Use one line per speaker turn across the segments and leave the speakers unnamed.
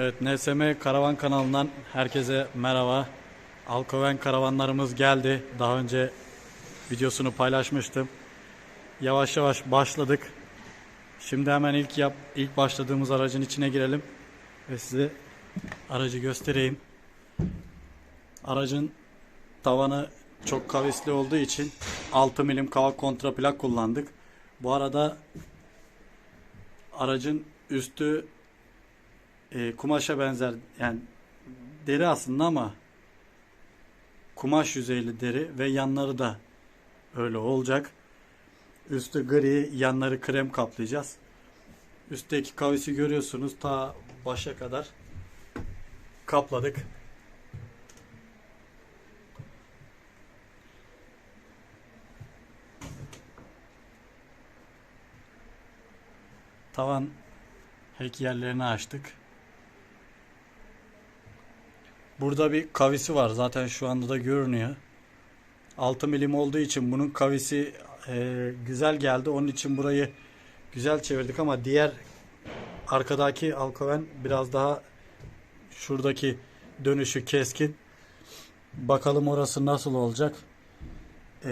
Evet NSM Karavan kanalından herkese merhaba. Alkoven karavanlarımız geldi. Daha önce videosunu paylaşmıştım. Yavaş yavaş başladık. Şimdi hemen ilk yap ilk başladığımız aracın içine girelim ve size aracı göstereyim. Aracın tavanı çok kavisli olduğu için 6 milim kavak kontraplak kullandık. Bu arada aracın üstü e, kumaşa benzer yani deri aslında ama kumaş yüzeyli deri ve yanları da öyle olacak. Üstü gri, yanları krem kaplayacağız. Üstteki kavisi görüyorsunuz ta başa kadar kapladık. Tavan hek yerlerini açtık. Burada bir kavisi var. Zaten şu anda da görünüyor. 6 milim olduğu için bunun kavisi e, güzel geldi. Onun için burayı güzel çevirdik ama diğer arkadaki alkoven biraz daha şuradaki dönüşü keskin. Bakalım orası nasıl olacak. E,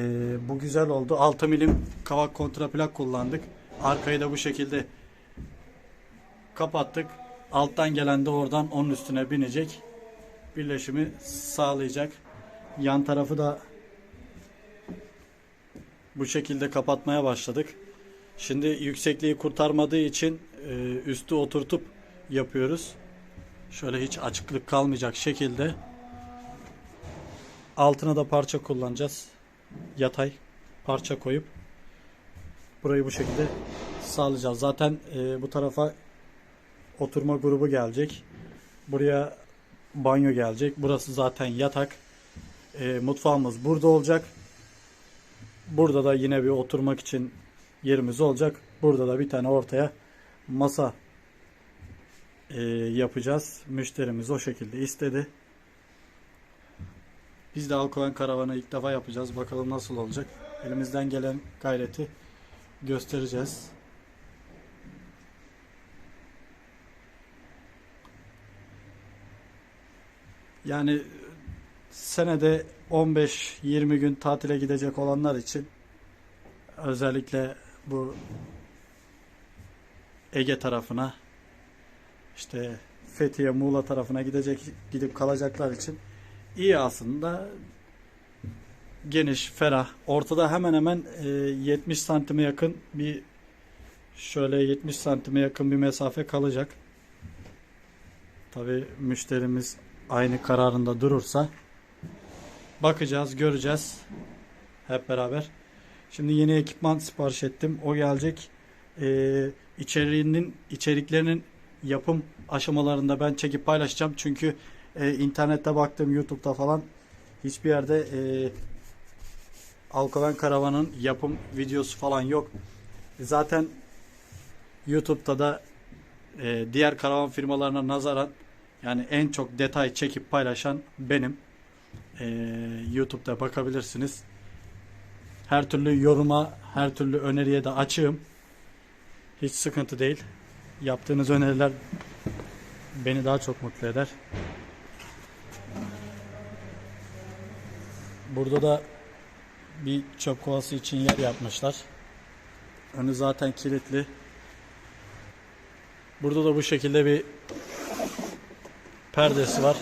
bu güzel oldu. 6 milim kavak kontraplak kullandık. Arkayı da bu şekilde kapattık. Alttan gelen de oradan onun üstüne binecek. Birleşimi sağlayacak. Yan tarafı da bu şekilde kapatmaya başladık. Şimdi yüksekliği kurtarmadığı için e, üstü oturtup yapıyoruz. Şöyle hiç açıklık kalmayacak şekilde altına da parça kullanacağız. Yatay parça koyup burayı bu şekilde sağlayacağız. Zaten e, bu tarafa oturma grubu gelecek. Buraya banyo gelecek. Burası zaten yatak. E, mutfağımız burada olacak. Burada da yine bir oturmak için yerimiz olacak. Burada da bir tane ortaya masa e, yapacağız. Müşterimiz o şekilde istedi. Biz de Alkoven karavanı ilk defa yapacağız. Bakalım nasıl olacak. Elimizden gelen gayreti göstereceğiz. Yani senede 15-20 gün tatile gidecek olanlar için özellikle bu Ege tarafına işte Fethiye, Muğla tarafına gidecek gidip kalacaklar için iyi aslında geniş, ferah. Ortada hemen hemen e, 70 santime yakın bir şöyle 70 santime yakın bir mesafe kalacak. Tabi müşterimiz aynı kararında durursa bakacağız, göreceğiz hep beraber. Şimdi yeni ekipman sipariş ettim. O gelecek. Ee, içeriğinin içeriklerinin yapım aşamalarında ben çekip paylaşacağım. Çünkü e, internette baktım YouTube'da falan hiçbir yerde e, Alkoven Karavan'ın yapım videosu falan yok. Zaten YouTube'da da e, diğer karavan firmalarına nazaran yani en çok detay çekip paylaşan benim. Ee, YouTube'da bakabilirsiniz. Her türlü yoruma, her türlü öneriye de açığım. Hiç sıkıntı değil. Yaptığınız öneriler beni daha çok mutlu eder. Burada da bir çöp kovası için yer yapmışlar. Önü zaten kilitli. Burada da bu şekilde bir perdesi var.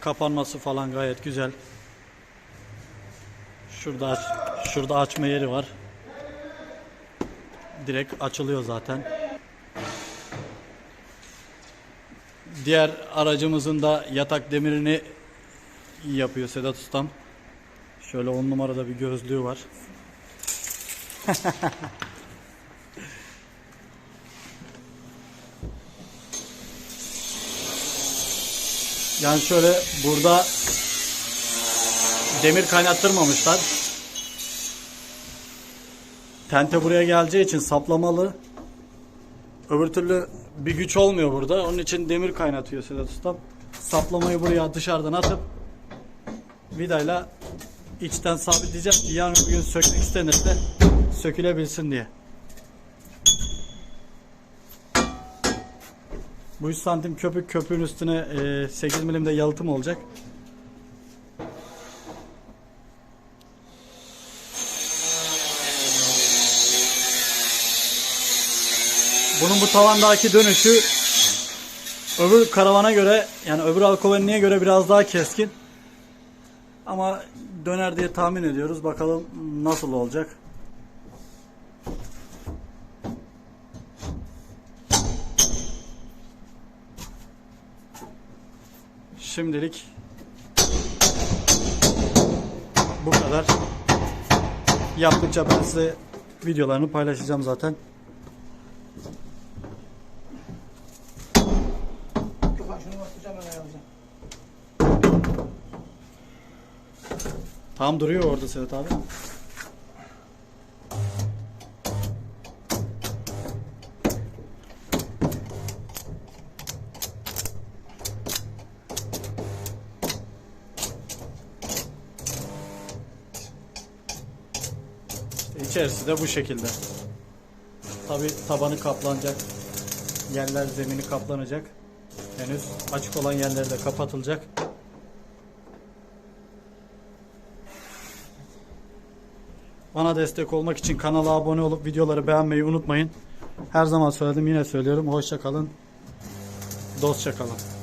Kapanması falan gayet güzel. Şurada aç, şurada açma yeri var. Direkt açılıyor zaten. Diğer aracımızın da yatak demirini yapıyor Sedat Ustam. Şöyle on numarada bir gözlüğü var. Yani şöyle burada demir kaynattırmamışlar. Tente buraya geleceği için saplamalı. Öbür türlü bir güç olmuyor burada. Onun için demir kaynatıyor Sedat Ustam. Saplamayı buraya dışarıdan atıp vidayla içten sabitleyeceğim ki yarın bir gün sökmek istenirse sökülebilsin diye. Bu 3 santim köpük köpüğün üstüne e, 8 milimde yalıtım olacak. Bunun bu tavandaki dönüşü öbür karavana göre yani öbür alkovenliğe göre biraz daha keskin. Ama döner diye tahmin ediyoruz. Bakalım nasıl olacak. Şimdilik bu kadar. Yaptıkça ben size videolarını paylaşacağım zaten. Tam duruyor orada Sedat abi. İçerisi de bu şekilde. Tabi tabanı kaplanacak. Yerler zemini kaplanacak. Henüz açık olan yerleri de kapatılacak. Bana destek olmak için kanala abone olup videoları beğenmeyi unutmayın. Her zaman söyledim yine söylüyorum. Hoşça kalın. Dostça kalın.